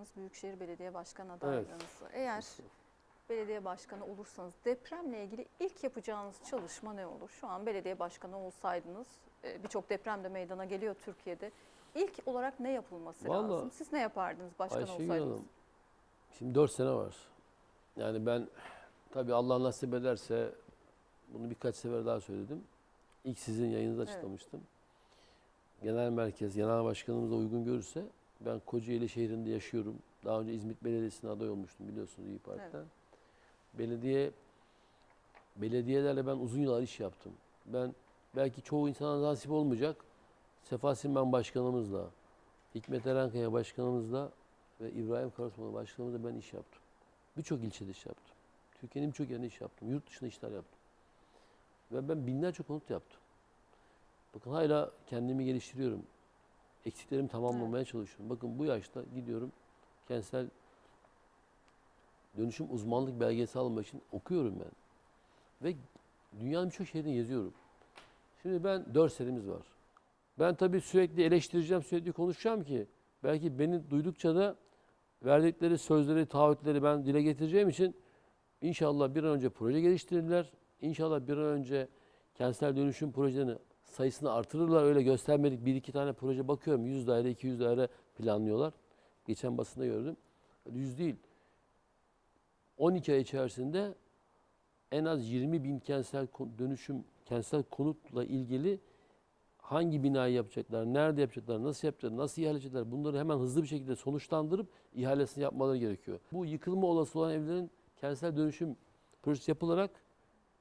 anlattınız Büyükşehir Belediye Başkanı adaylığınızı. Eğer belediye başkanı olursanız depremle ilgili ilk yapacağınız çalışma ne olur? Şu an belediye başkanı olsaydınız e, birçok deprem de meydana geliyor Türkiye'de. İlk olarak ne yapılması Vallahi lazım? Siz ne yapardınız başkan Ayşegül olsaydınız? Hanım, şimdi 4 sene var. Yani ben tabii Allah nasip ederse bunu birkaç sefer daha söyledim. İlk sizin yayınınızda Evet. açıklamıştım. Genel merkez, genel başkanımız da uygun görürse ben Kocaeli şehrinde yaşıyorum. Daha önce İzmit Belediyesi'ne aday olmuştum biliyorsunuz İyi Parti'den. Belediye belediyelerle ben uzun yıllar iş yaptım. Ben belki çoğu insana nasip olmayacak. Sefa Silmen Başkanımızla, Hikmet Erenkaya Başkanımızla ve İbrahim Karasmalı Başkanımızla ben iş yaptım. Birçok ilçede iş yaptım. Türkiye'nin birçok yerinde iş yaptım. Yurt dışında işler yaptım. Ve ben binlerce konut yaptım. Bakın hala kendimi geliştiriyorum. Eksiklerimi tamamlamaya çalışıyorum. Bakın bu yaşta gidiyorum kentsel dönüşüm uzmanlık belgesi almak için okuyorum ben. Ve dünyanın birçok şehrinde geziyorum. Şimdi ben 4 senemiz var. Ben tabii sürekli eleştireceğim, sürekli konuşacağım ki belki beni duydukça da verdikleri sözleri, taahhütleri ben dile getireceğim için inşallah bir an önce proje geliştirirler. İnşallah bir an önce kentsel dönüşüm projelerini sayısını artırırlar. Öyle göstermedik bir iki tane proje bakıyorum 100 daire, 200 daire planlıyorlar. Geçen basında gördüm. 100 değil. 12 ay içerisinde en az 20 bin kentsel dönüşüm, kentsel konutla ilgili hangi binayı yapacaklar, nerede yapacaklar, nasıl yapacaklar, nasıl ihale edecekler bunları hemen hızlı bir şekilde sonuçlandırıp ihalesini yapmaları gerekiyor. Bu yıkılma olası olan evlerin kentsel dönüşüm projesi yapılarak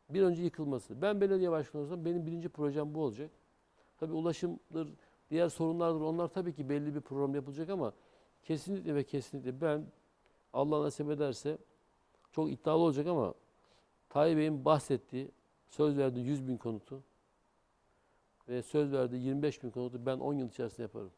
bir önce yıkılması. Ben belediye başkanı olsam benim birinci projem bu olacak. Tabii ulaşımdır, diğer sorunlardır onlar tabii ki belli bir program yapılacak ama kesinlikle ve kesinlikle ben Allah nasip ederse çok iddialı olacak ama Tayyip Bey'in bahsettiği, söz verdiği 100 bin konutu ve söz verdiği 25 bin konutu ben 10 yıl içerisinde yaparım.